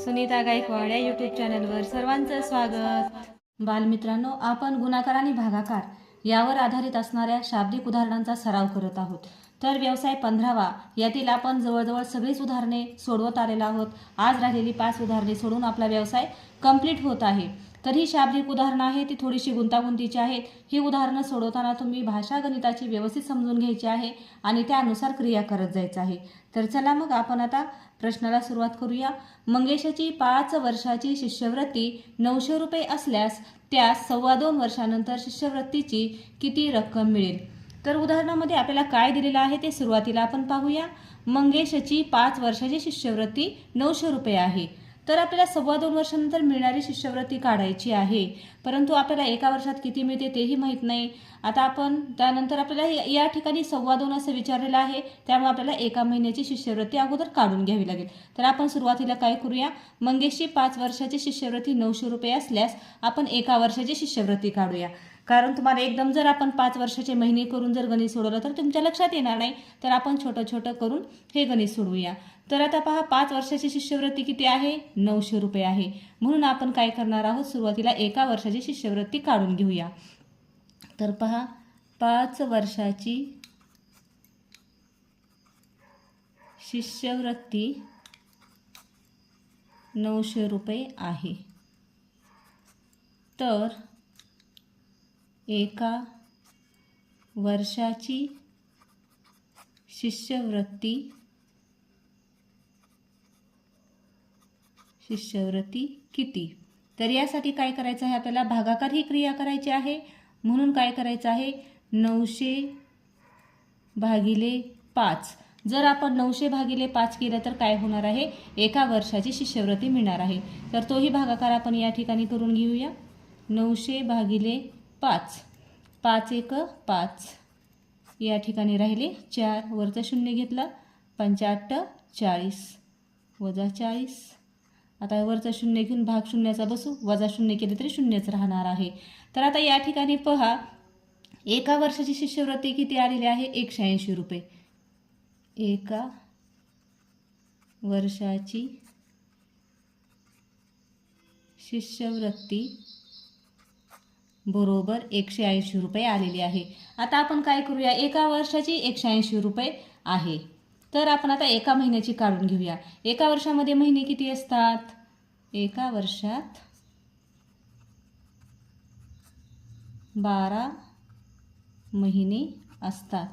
सुनीता गायकवाड या यूट्यूब चॅनलवर सर्वांचं स्वागत. बालमित्रांनो आपण गुणाकार आणि भागाकार यावर आधारित असणाऱ्या शाब्दिक उदाहरणांचा सराव करत आहोत. तर व्यवसाय पंधरावा यातील आपण जवळजवळ सगळीच उदाहरणे सोडवत आलेलो आहोत. आज राहिलेली पाच उदाहरणे सोडून आपला व्यवसाय कंप्लीट होत आहे. तर ही शाब्दिक उदाहरणं आहे ती थोडीशी गुंतागुंतीची आहेत. ही उदाहरणं सोडवताना तुम्ही भाषा गणिताची व्यवस्थित समजून घ्यायची आहे आणि त्यानुसार क्रिया करत जायचं आहे. तर चला मग आपण आता प्रश्नाला सुरुवात करूया. मंगेशाची पाच वर्षाची शिष्यवृत्ती नऊशे रुपये असल्यास त्यास सव्वा दोन वर्षानंतर शिष्यवृत्तीची किती रक्कम मिळेल? तर उदाहरणामध्ये आपल्याला काय दिलेलं आहे ते सुरुवातीला आपण पाहूया. मंगेशची पाच वर्षाची शिष्यवृत्ती नऊशे रुपये आहे. तर आपल्याला सव्वा दोन वर्षानंतर मिळणारी शिष्यवृत्ती काढायची आहे. परंतु आपल्याला एका वर्षात किती मिळते तेही माहीत नाही. आता आपण त्यानंतर आपल्याला या- या ठिकाणी सव्वा दोन असं विचारलेलं आहे. त्यामुळे आपल्याला एका महिन्याची शिष्यवृत्ती अगोदर काढून घ्यावी लागेल. तर आपण सुरुवातीला काय करूया? मंगेशची पाच वर्षाची शिष्यवृत्ती नऊशे रुपये असल्यास आपण एका वर्षाची शिष्यवृत्ती काढूया. कारण तुम्हाला एकदम जर आपण पाच वर्षाचे महिने करून जर गणित सोडवलं तर तुमच्या लक्षात येणार नाही. तर आपण छोटं छोटं करून हे गणित सोडवूया. तर आता पहा पाच वर्षाची शिष्यवृत्ती किती आहे? नऊशे रुपये आहे. म्हणून आपण काय करणार आहोत? सुरुवातीला एका वर्षाची शिष्यवृत्ती काढून घेऊया. तर पहा पाच वर्षाची शिष्यवृत्ती नऊशे रुपये आहे. तर एका वर्षाची शिष्यवृत्ती शिष्यवृत्ती किती? तर यासाठी काय करायचं आहे? आपल्याला भागाकार ही क्रिया करायची आहे. म्हणून काय करायचं आहे? नऊशे भागिले पाच. जर आपण नऊशे भागिले पाच केलं तर काय होणार आहे? एका वर्षाची शिष्यवृत्ती मिळणार आहे. तर तोही भागाकार आपण या ठिकाणी करून घेऊया. नऊशे भागिले पाच. पाच एक पाच. या ठिकाणी राहिले. चार. वरचं शून्य घेतलं. पंचाहत्त चाळीस. वजा चाळीस. आता वरचं शून्य घेऊन भाग शून्याचा बसू. वजा शून्य केले तरी शून्यच राहणार आहे. तर आता या ठिकाणी पहा. एका वर्षाची शिष्यवृत्ती किती आलेली आहे? एकशे ऐंशी रुपये. एका वर्षाची शिष्यवृत्ती बरोबर एकशे ऐंशी रुपये आलेली आहे. आता आपण काय करूया? एका वर्षाची एकशे ऐंशी रुपये आहे. तर आपण आता एका महिन्याची काढून घेऊया. एका वर्षामध्ये महिने किती असतात? एका वर्षात बारा महिने असतात.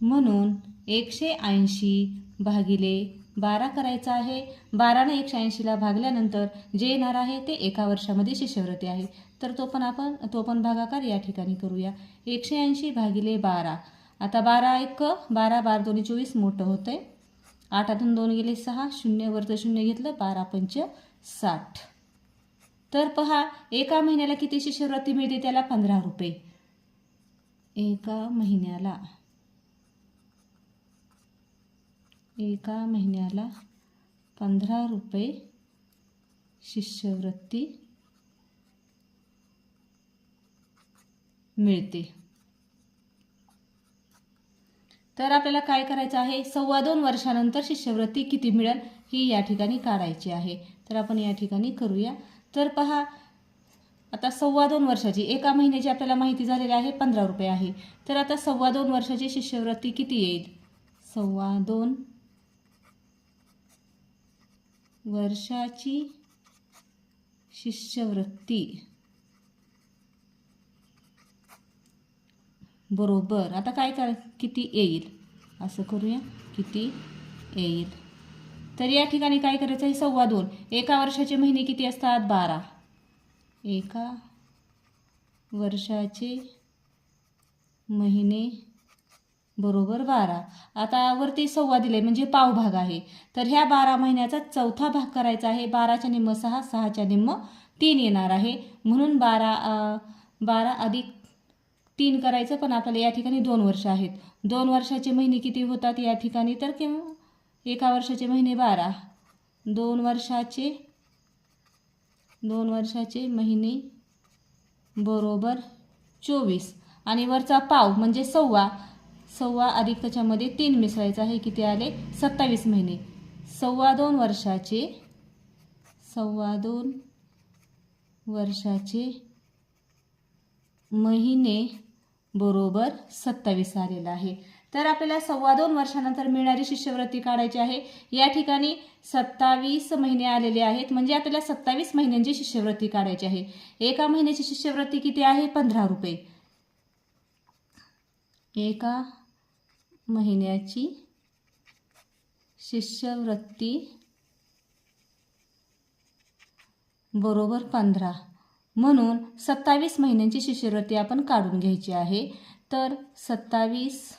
म्हणून एकशे ऐंशी भागिले बारा करायचं आहे. बाराने एकशे ऐंशीला भागल्यानंतर जे येणार आहे ते एका वर्षामध्ये शिष्यवृत्ती आहे. तर तो पण आपण तो पण भागाकार या ठिकाणी करूया. एकशे ऐंशी भागिले बारा. आता बारा एक बारा बारा दोन्ही चोवीस मोठं होतं आहे आठातून दोन गेले सहा शून्य वरचं शून्य घेतलं बारा पंच साठ. तर पहा एका महिन्याला किती शिष्यवृत्ती मिळते त्याला पंधरा रुपये. एका महिन्याला. एका महिन्याला पंधरा रुपये शिष्यवृत्ती मिळते. तर आपल्याला काय करायचं आहे? सव्वा दोन वर्षानंतर शिष्यवृत्ती किती मिळेल ही या ठिकाणी काढायची आहे. तर आपण या ठिकाणी करूया. तर पहा आता सव्वा दोन वर्षाची एका महिन्याची आपल्याला माहिती झालेली आहे पंधरा रुपये आहे. तर आता सव्वा दोन वर्षाची शिष्यवृत्ती किती येईल? सव्वा दोन वर्षाची शिष्यवृत्ती. बरोबर. आता काय कर किती येईल? असं करूया. किती येईल? तर या ठिकाणी काय करायचं? आहे सव्वा दोन. एका वर्षाचे महिने किती असतात? बारा. एका वर्षाचे महिने बरोबर बारा. आता वरती सव्वा दिले म्हणजे पाव भाग आहे. तर ह्या बारा महिन्याचा चौथा भाग करायचा आहे. बाराच्या निम्म सहा सहाच्या निम्म तीन येणार आहे. म्हणून बारा बारा अधिक तीन करायचं पण आपल्याला या ठिकाणी दोन वर्ष आहेत. दोन वर्षाचे महिने किती होतात या ठिकाणी? तर किंवा एका वर्षाचे महिने बारा. दोन वर्षाचे दोन वर्षाचे महिने बरोबर चोवीस. आणि वरचा पाव म्हणजे सव्वा. सव्वा अधिक त्याच्यामध्ये तीन मिसळायचं आहे. किती आले? सत्तावीस महिने. सव्वा दोन वर्षाचे सव्वा दोन वर्षाचे महिने बरोबर सत्तावीस आलेला आहे. तर आपल्याला सव्वा दोन वर्षानंतर मिळणारी शिष्यवृत्ती काढायची आहे. या ठिकाणी सत्तावीस महिने आलेले आहेत. म्हणजे आपल्याला सत्तावीस महिन्यांची शिष्यवृत्ती काढायची आहे. एका महिन्याची शिष्यवृत्ती किती आहे? पंधरा रुपये. एका महिन्याची शिष्यवृत्ती बरोबर पंधरा. म्हणून सत्तावीस महिन्यांची शिष्यवृत्ती आपण काढून घ्यायची आहे. तर सत्तावीस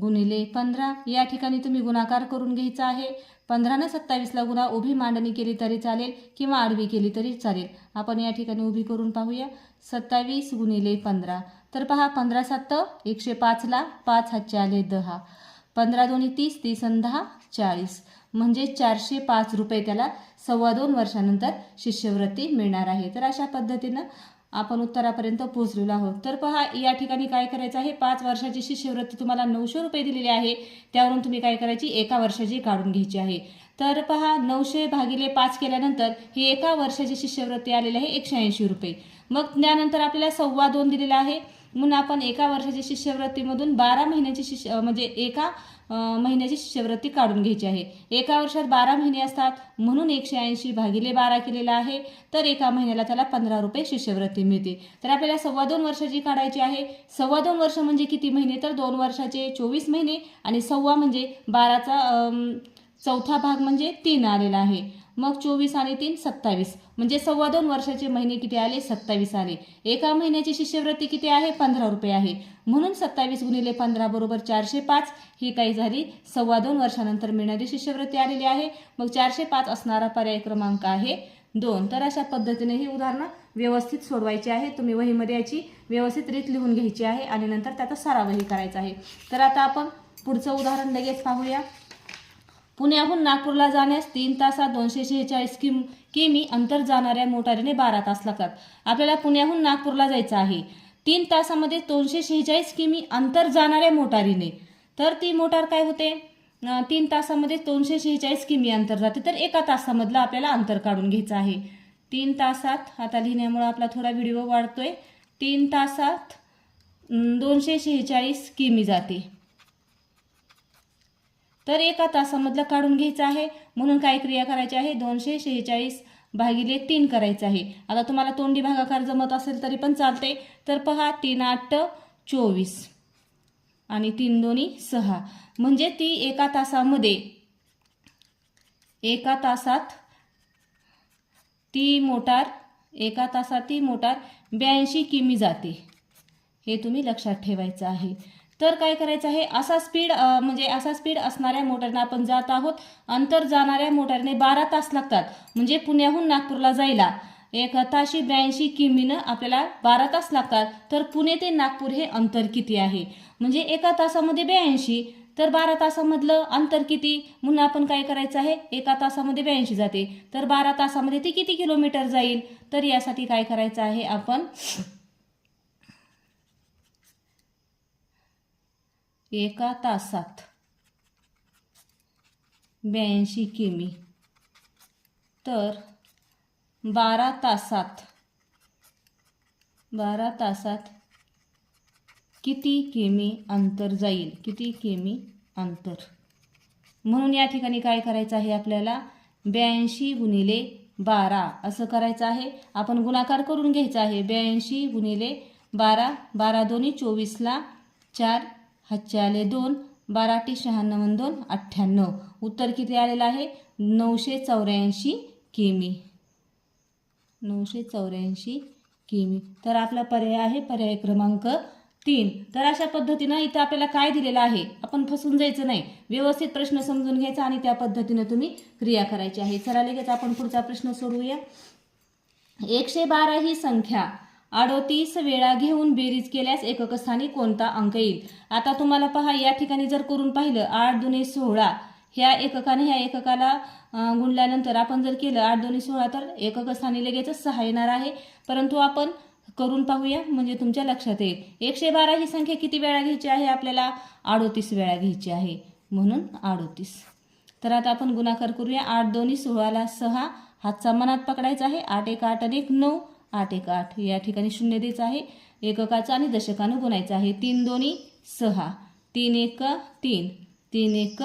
गुणिले पंधरा या ठिकाणी तुम्ही गुणाकार करून घ्यायचा आहे. पंधरानं सत्तावीसला गुणा उभी मांडणी केली तरी चालेल किंवा आडवी केली तरी चालेल. आपण या ठिकाणी उभी करून पाहूया. सत्तावीस गुणिले पंधरा तर पहा पंधरा सात एकशे पाचला पाच हातचे आले दहा. पंधरा दोन्ही तीस तीस आणि दहा चाळीस. म्हणजे चारशे पाच रुपये त्याला सव्वा दोन वर्षानंतर शिष्यवृत्ती मिळणार आहे. तर अशा पद्धतीनं आपण उत्तरापर्यंत पोहोचलेलो आहोत. तर पहा या ठिकाणी काय करायचं आहे? पाच वर्षाची शिष्यवृत्ती तुम्हाला नऊशे रुपये दिलेली आहे. त्यावरून तुम्ही काय करायची? एका वर्षाची काढून घ्यायची आहे. तर पहा नऊशे भागिले पाच केल्यानंतर ही एका वर्षाची शिष्यवृत्ती आलेली आहे एकशे ऐंशी रुपये. मग त्यानंतर आपल्याला सव्वा दोन दिलेला आहे. म्हणून आपण एका वर्षाच्या शिष्यवृत्तीमधून बारा महिन्याची शिष्य म्हणजे एका महिन्याची शिष्यवृत्ती काढून घ्यायची आहे. एका वर्षात बारा महिने असतात म्हणून एकशे ऐंशी भागिले बारा केलेला आहे तर एका महिन्याला त्याला पंधरा रुपये शिष्यवृत्ती मिळते. तर आपल्याला सव्वा दोन वर्षाची काढायची आहे सव्वा दोन वर्ष म्हणजे किती महिने? तर दोन वर्षाचे चोवीस महिने आणि सव्वा म्हणजे बाराचा चौथा भाग म्हणजे तीन आलेला आहे. मग चोवीस आणि तीन सत्तावीस. म्हणजे सव्वा दोन वर्षाचे महिने किती आले? सत्तावीस आले. एका महिन्याची शिष्यवृत्ती किती आहे? पंधरा रुपये आहे. म्हणून सत्तावीस गुणिले पंधरा बरोबर चारशे पाच ही काही झाली. सव्वा दोन वर्षानंतर मिळणारी शिष्यवृत्ती आलेली आहे. मग चारशे पाच असणारा पर्याय क्रमांक आहे दोन. तर अशा पद्धतीने ही उदाहरणं व्यवस्थित सोडवायची आहे. तुम्ही वहीमध्ये याची व्यवस्थित रीत लिहून घ्यायची आहे आणि नंतर त्याचा सरावही करायचा आहे. तर आता आपण पुढचं उदाहरण लगेच पाहूया. पुण्याहून नागपूरला जाण्यास तीन तासात दोनशे शेहेचाळीस किम किमी अंतर जाणाऱ्या मोटारीने बारा तास लागतात. आपल्याला पुण्याहून नागपूरला जायचं आहे. तीन तासामध्ये दोनशे शेहेचाळीस किमी अंतर जाणाऱ्या मोटारीने. तर ती मोटार काय होते? तीन तासामध्ये दोनशे शेहेचाळीस किमी अंतर जाते. तर एका तासामधलं आपल्याला अंतर काढून घ्यायचं आहे. तीन तासात आता लिहिण्यामुळं आपला थोडा व्हिडिओ वाढतोय. तीन तासात दोनशे शेहेचाळीस किमी जाते. तर एका तासामधलं काढून घ्यायचं आहे. म्हणून काय क्रिया करायची आहे? दोनशे शेहेचाळीस भागिले तीन करायचं आहे. आता तुम्हाला तोंडी भागाकार जमत असेल तरी पण चालते तर पहा तीन आठ चोवीस आणि तीन दोन्ही सहा. म्हणजे ती एका तासामध्ये एका तासात ती मोटार एका तासात ती मोटार ब्याऐंशी किमी जाते. हे तुम्ही लक्षात ठेवायचं आहे. तर काय करायचं आहे? असा स्पीड म्हणजे असा स्पीड असणाऱ्या मोटारने आपण जात आहोत. अंतर जाणाऱ्या मोटारने बारा तास लागतात. म्हणजे पुण्याहून नागपूरला जायला. एक ताशी ब्याऐंशी किमीनं आपल्याला बारा तास लागतात. तर पुणे ते नागपूर हे अंतर किती आहे? म्हणजे एका तासामध्ये ब्याऐंशी तर बारा तासामधलं अंतर किती? म्हणून आपण काय करायचं आहे? एका तासामध्ये ब्याऐंशी जाते. तर बारा तासामध्ये ती किती किलोमीटर जाईल? तर यासाठी काय करायचं आहे आपण एका तासात. ब्याऐंशी किमी. तर बारा तासात. बारा तासात किती किमी अंतर जाईल? किती किमी अंतर? म्हणून या ठिकाणी काय करायचं आहे आपल्याला? ब्याऐंशी गुणिले बारा. असं करायचं आहे. आपण गुणाकार करून घ्यायचा आहे. ब्याऐंशी गुणिले बारा. बारा दोन्ही चोवीसला चार हातचे आले दोन बारा टी शहाण्णव दोन अठ्ठ्याण्णव. उत्तर किती आलेलं आहे? नऊशे चौऱ्याऐंशी किमी. नऊशे चौऱ्याऐंशी किमी. तर आपला पर्याय आहे पर्याय क्रमांक तीन. तर अशा पद्धतीनं इथं आपल्याला काय दिलेलं आहे? आपण फसून जायचं नाही. व्यवस्थित प्रश्न समजून घ्यायचा आणि त्या पद्धतीनं तुम्ही क्रिया करायची आहे. चला लगेच आपण पुढचा प्रश्न सोडवूया. एकशे बारा ही संख्या. अडोतीस वेळा घेऊन बेरीज केल्यास एककस्थानी कोणता अंक येईल? आता तुम्हाला पहा या ठिकाणी जर करून पाहिलं आठ दुने सोळा. ह्या एककाने ह्या एककाला गुणल्यानंतर आपण जर केलं आठ दोन्ही सोळा तर एककस्थानी लगेचच सहा येणार आहे. परंतु आपण करून पाहूया म्हणजे तुमच्या लक्षात येईल. एकशे बारा ही संख्या किती वेळा घ्यायची आहे? आपल्याला अडोतीस वेळा घ्यायची आहे. म्हणून अडोतीस. तर आता आपण गुणाकार करूया. आठ दोन्ही सोळाला सहा. हातचा मनात पकडायचा आहे. आठ एक आठ आणि एक नऊ. आठ एक आठ. या ठिकाणी शून्य द्यायचं आहे. एककाचं आणि दशकानं गुणायचं आहे. तीन दोन्ही सहा. तीन एक तीन. तीन एक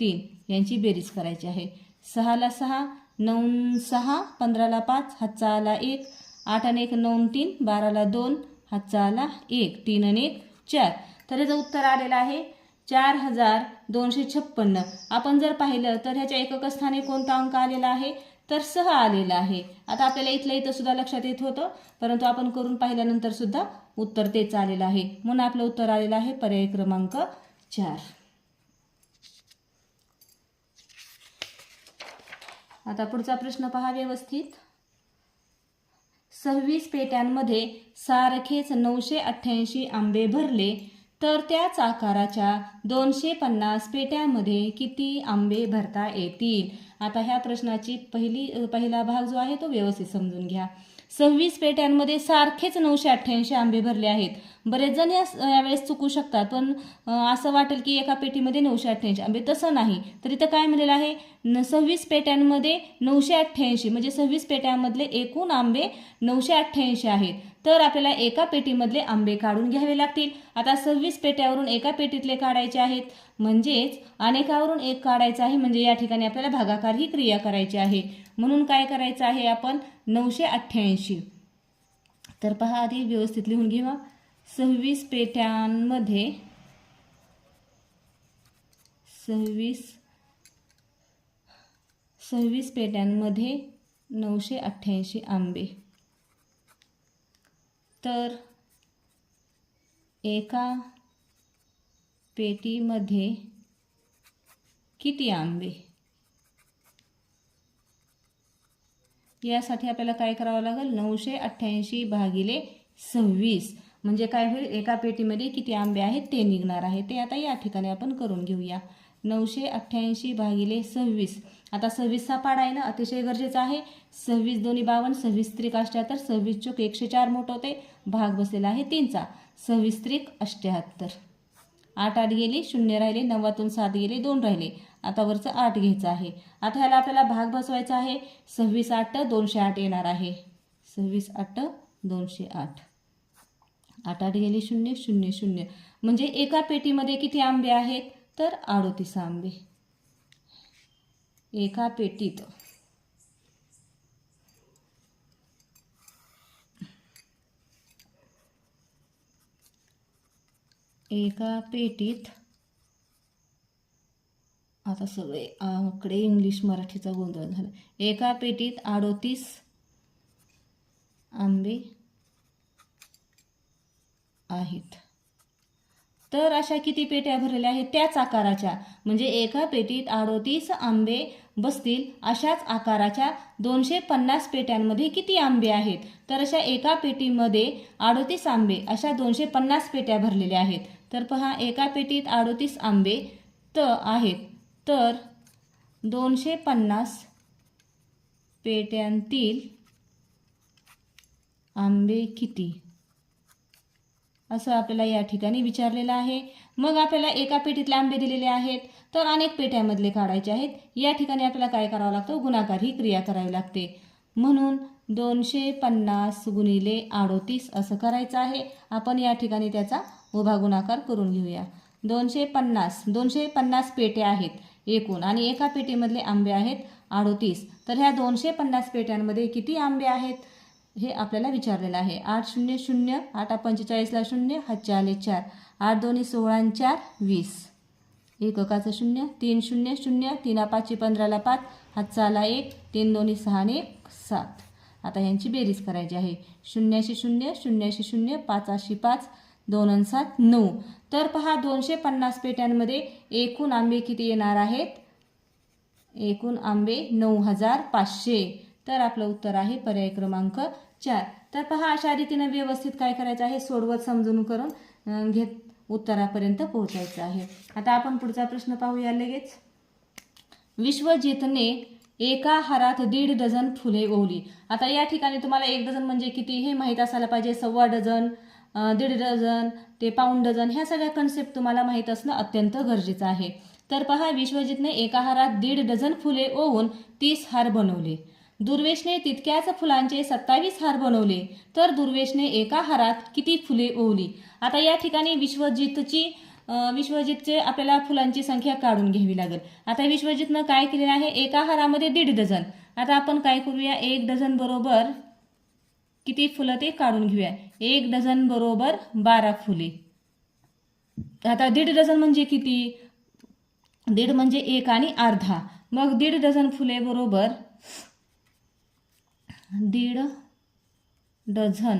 तीन. यांची बेरीज करायची आहे. सहाला सहा नऊ सहा पंधराला पाच हातचा आला एक. आठ आणि एक नऊ तीन. बाराला दोन हातचा आला एक. तीन आणि एक चार. तर याचं उत्तर आलेलं आहे. चार हजार दोनशे छप्पन्न. आपण जर पाहिलं तर ह्याच्या एकक स्थानी कोणता अंक आलेला आहे? तर सहा आलेला आहे. आता आपल्याला इथलं इथं सुद्धा लक्षात येत होतं परंतु आपण करून पाहिल्यानंतर सुद्धा उत्तर तेच आलेलं आहे. म्हणून आपलं उत्तर आलेलं आहे पर्याय क्रमांक चार. आता पुढचा प्रश्न पहा व्यवस्थित. सव्वीस पेट्यांमध्ये सारखेच नऊशे अठ्ठ्याऐंशी आंबे भरले तर त्याच आकाराच्या दोनशे पन्नास पेट्यांमध्ये किती आंबे भरता येतील? आता ह्या प्रश्नाची पहिली पहिला भाग जो आहे तो व्यवस्थित समजून घ्या. सव्वीस पेट्यांमध्ये सारखेच नऊशे अठ्ठ्याऐंशी आंबे भरले आहेत. बरेच जण यावेळेस चुकू शकतात पण असं वाटेल की एका पेटीमध्ये नऊशे अठ्ठ्याऐंशी. आंबे तसं नाही. तर इथं काय म्हणलेलं आहे? न सव्वीस पेट्यांमध्ये नऊशे अठ्ठ्याऐंशी म्हणजे सव्वीस पेट्यांमधले एकूण आंबे नऊशे अठ्ठ्याऐंशी आहेत. तर आपल्याला एका पेटीमधले आंबे काढून घ्यावे लागतील. आता सव्वीस पेट्यावरून एका पेटीतले काढायचे आहेत. म्हणजेच अनेकावरून एक काढायचं आहे म्हणजे या ठिकाणी आपल्याला भागाकार ही क्रिया करायची आहे. म्हणून काय करायचं आहे आपण? नऊशे अठ्ठ्याऐंशी. तर पहा आधी व्यवस्थित लिहून घेवा सव्वीस पेट्यांमध्ये सव्वीस सव्वीस पेट्यांमध्ये नऊशे अठ्ठ्याऐंशी आंबे. तर एका पेटीमध्ये किती आंबे? यासाठी आपल्याला काय करावं लागेल? नऊशे अठ्ठ्याऐंशी भागिले सव्वीस. म्हणजे काय होईल एका पेटीमध्ये किती आंबे आहेत ते निघणार आहे. ते आता या ठिकाणी आपण करून घेऊया. नऊशे अठ्ठ्याऐंशी भागिले सव्वीस. आता सव्वीसचा पाडा आहे ना अतिशय गरजेचा आहे. सव्वीस दोन्ही बावन्न सव्वीस त्रिक अष्ट्याहत्तर सव्वीस चोक एकशे चार मोठ होते. भाग बसलेला आहे तीनचा. सव्वीस त्रिक अष्ट्याहत्तर. आठ आठ गेली शून्य राहिले नव्वातून सात गेले दोन राहिले. आता वरचं आठ घ्यायचं आहे. आता ह्याला आपल्याला भाग बसवायचा आहे. सव्वीस आठ दोनशे आठ येणार आहे. सव्वीस आठ दोनशे आठ. आठ आठ गेली शून्य शून्य शून्य. म्हणजे एका पेटीमध्ये किती आंबे आहेत? तर अडोतीस आंबे. एका पेटीत. एका पेटीत. आता सगळे आकडे इंग्लिश मराठीचा गोंधळ झाला. एका पेटीत अडोतीस आंबे. आहेत. तर अशा किती पेट्या भरलेल्या आहेत? त्याच आकाराच्या. म्हणजे एका पेटीत अडोतीस आंबे बसतील. अशाच आकाराच्या दोनशे पन्नास पेट्यांमध्ये किती आंबे आहेत? तर अशा एका पेटीमध्ये अडोतीस आंबे अशा दोनशे पन्नास पेट्या भरलेल्या आहेत. तर पहा एका पेटीत अडोतीस आंबे त आहेत. तर दोनशे पन्नास पेट्यांतील आंबे किती? असं आपल्याला या ठिकाणी विचारलेलं आहे. मग आपल्याला एका पेटीतले आंबे दिलेले आहेत. तर अनेक पेट्यामधले काढायचे आहेत. या ठिकाणी आपल्याला काय करावं लागतं? गुणाकार ही क्रिया करावी लागते. म्हणून दोनशे पन्नास गुणिले अडोतीस असं करायचं आहे. आपण या ठिकाणी त्याचा उभा गुणाकार करून घेऊया. दोनशे पन्नास दोनशे पन्नास पेट्या आहेत एकूण आणि एका पेटीमधले आंबे आहेत अडोतीस तर ह्या दोनशे पन्नास पेट्यांमध्ये किती आंबे आहेत? हे आपल्याला विचारलेलं आहे. आठ शून्य शून्य आठ पंचेचाळीसला शून्य हातचे आले चार. आठ दोन्ही सोळा चार वीस. एककाचं शून्य तीन शून्य शून्य तीन पाचशे पंधराला पाच हातचा आला एक तीन दोन्ही सहा आणि एक सात. आता यांची बेरीज करायची आहे. शून्याशी शून्य शून्याशी शून्य पाचाशी पाच दोन आणि सात नऊ. तर पहा दोनशे पन्नास पेट्यांमध्ये एकूण आंबे किती येणार आहेत? एकूण आंबे नऊ हजार पाचशे. तर आपलं उत्तर आहे पर्याय क्रमांक चार. तर पहा अशा रीतीने व्यवस्थित काय करायचं आहे? सोडवत समजून करून घेत उत्तरापर्यंत पोहोचायचं आहे. आता आपण पुढचा प्रश्न पाहूया लगेच. विश्वजितने एका हारात दीड डझन फुले ओवली. आता या ठिकाणी तुम्हाला एक डझन म्हणजे किती हे माहीत असायला पाहिजे. सव्वा डझन दीड डझन ते पाऊण डझन ह्या सगळ्या कन्सेप्ट तुम्हाला माहीत असणं अत्यंत गरजेचं आहे. तर पहा विश्वजितने एका हारात दीड डझन फुले ओवून तीस हार बनवले. दुर्वेशने तितक्याच फुलांचे सत्तावीस हार बनवले तर दुर्वेशने एका हारात किती फुले ओवली? आता या ठिकाणी विश्वजितची विश्वजितचे आपल्याला फुलांची संख्या काढून घ्यावी लागेल. आता विश्वजितनं काय केलेलं आहे? एका हारामध्ये दीड डझन. आता आपण काय करूया? एक डझन बरोबर किती फुलं ते काढून घेऊया. एक डझन बरोबर बारा फुले. आता दीड डझन म्हणजे किती? दीड म्हणजे एक आणि अर्धा. मग दीड डझन फुले बरोबर दीड डझन.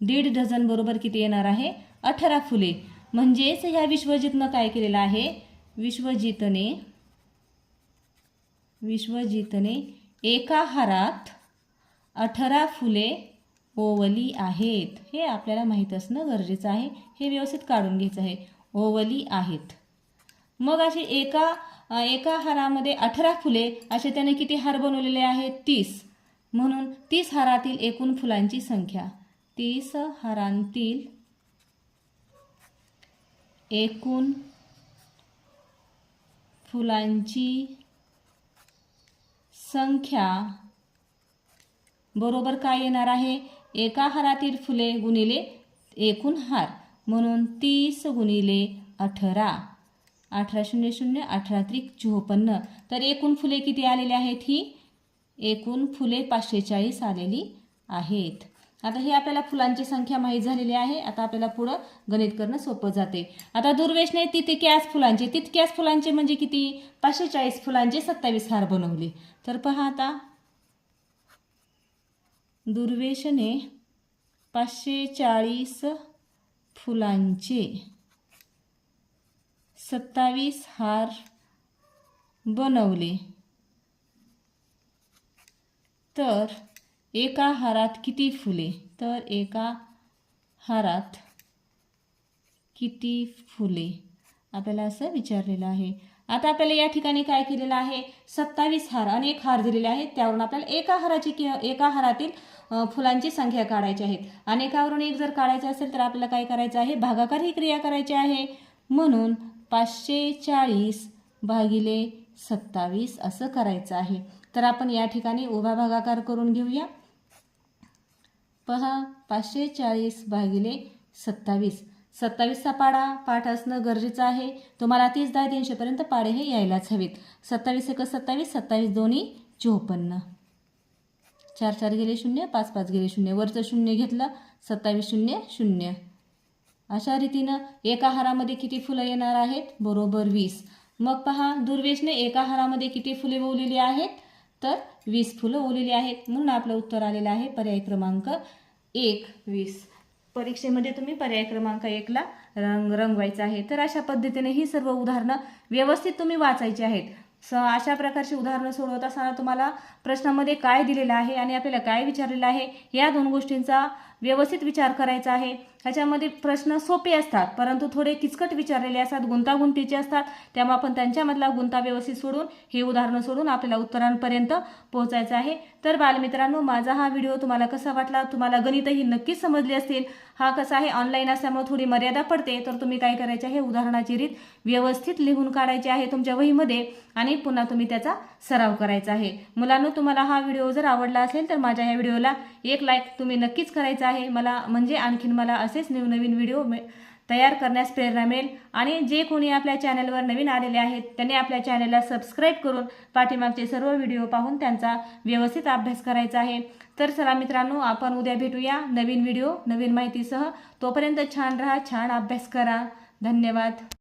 दीड डझन बरोबर किती येणार आहे? अठरा फुले. म्हणजेच ह्या विश्वजितनं काय केलेलं आहे? विश्वजितने विश्वजितने एका हारात अठरा फुले ओवली आहेत. हे आपल्याला माहीत असणं गरजेचं आहे. हे व्यवस्थित काढून घ्यायचं आहे. ओवली आहेत. मग असे एका एका हारामध्ये अठरा फुले असे त्याने किती हार बनवलेले आहेत? तीस. म्हणून तीस हारातील एकूण फुलांची संख्या. तीस हारांतील एकूण फुलांची संख्या बरोबर काय येणार आहे? एका हारातील फुले गुणिले एकूण हार. म्हणून तीस गुणिले अठरा. अठरा शून्य शून्य अठरा त्रिक चोपन्न. तर एकूण फुले किती आलेली आहेत ही? एकूण फुले पाचशे चाळीस आलेली आहेत. आता ही आपल्याला फुलांची संख्या माहीत झालेली आहे. आता आपल्याला पुढं गणित करणं सोपं जाते. आता दुर्वेशने तितक्याच फुलांचे तितक्याच फुलांचे म्हणजे किती? पाचशे चाळीस फुलांचे सत्तावीस हार बनवले. तर पहा आता. दुर्वेशने पाचशे चाळीस फुलांचे सत्तावीस हार बनवले. तर एका हारात किती फुले? तर एका हारात किती फुले? आपल्याला असं विचारलेलं आहे. आता आपल्याला या ठिकाणी काय केलेलं आहे? सत्तावीस हार अनेक हार दिलेले आहेत. त्यावरून आपल्याला एका हाराची कि एका हारातील फुलांची संख्या काढायची आहेत अनेकावरून एक जर काढायचं असेल तर आपल्याला काय करायचं आहे? भागाकार ही क्रिया करायची आहे. म्हणून पाचशे चाळीस भागिले सत्तावीस असं करायचं आहे. तर आपण या ठिकाणी उभा भागाकार करून घेऊया. पहा पाचशे चाळीस भागिले सत्तावीस. सत्तावीसचा पाडा पाठ असणं गरजेचं आहे. तुम्हाला तीस दहा तीनशेपर्यंत पाडे हे यायलाच हवेत. सत्तावीस एक सत्तावीस सत्तावीस दोन्ही चोपन्न. चार चार गेले शून्य पाच पाच गेले शून्य. वरचं शून्य घेतलं सत्तावीस शून्य शून्य. अशा रीतीनं एका हारामध्ये किती फुलं येणार आहेत? बरोबर वीस. मग पहा दुर्वेशने एका हारामध्ये किती फुले बोललेली आहेत? तर वीस फुलं ओवलेली आहेत. म्हणून आपलं उत्तर आलेलं आहे पर्याय क्रमांक एक वीस. परीक्षेमध्ये तुम्ही पर्याय क्रमांक एकला रंग रंगवायचा आहे. तर अशा पद्धतीने ही सर्व उदाहरणं व्यवस्थित तुम्ही वाचायची आहेत. स अशा प्रकारची उदाहरणं सोडवत असताना तुम्हाला प्रश्नामध्ये काय दिलेलं आहे आणि आपल्याला काय विचारलेलं आहे या दोन गोष्टींचा व्यवस्थित विचार करायचा आहे. ह्याच्यामध्ये प्रश्न सोपे असतात परंतु थोडे किचकट विचारलेले असतात गुंतागुंतीचे असतात. त्यामुळे आपण त्यांच्यामधला गुंता व्यवस्थित सोडून हे उदाहरणं सोडून आपल्याला उत्तरांपर्यंत पोहोचायचं आहे. तर बालमित्रांनो माझा हा व्हिडिओ तुम्हाला कसा वाटला? तुम्हाला गणितही नक्कीच समजली असतील. हा कसा आहे? ऑनलाईन असल्यामुळे थोडी मर्यादा पडते. तर तुम्ही काय करायचे आहे? उदाहरणाची रीत व्यवस्थित लिहून काढायची आहे तुमच्या वहीमध्ये आणि पुन्हा तुम्ही त्याचा सराव करायचा आहे. मुलांनो तुम्हाला हा व्हिडिओ जर आवडला असेल तर माझ्या या व्हिडिओला एक लाईक तुम्ही नक्कीच करायचा आहे. मला म्हणजे आणखीन मला असेच नवनवीन व्हिडिओ तयार करण्यास प्रेरणा मिळेल. आणि जे कोणी आपल्या चॅनलवर नवीन आलेले आहेत त्यांनी आपल्या चॅनलला सबस्क्राईब करून पाठीमागचे सर्व व्हिडिओ पाहून त्यांचा व्यवस्थित अभ्यास करायचा आहे. तर चला मित्रांनो आपण उद्या भेटूया नवीन व्हिडिओ नवीन माहितीसह. तोपर्यंत छान राहा छान अभ्यास करा. धन्यवाद.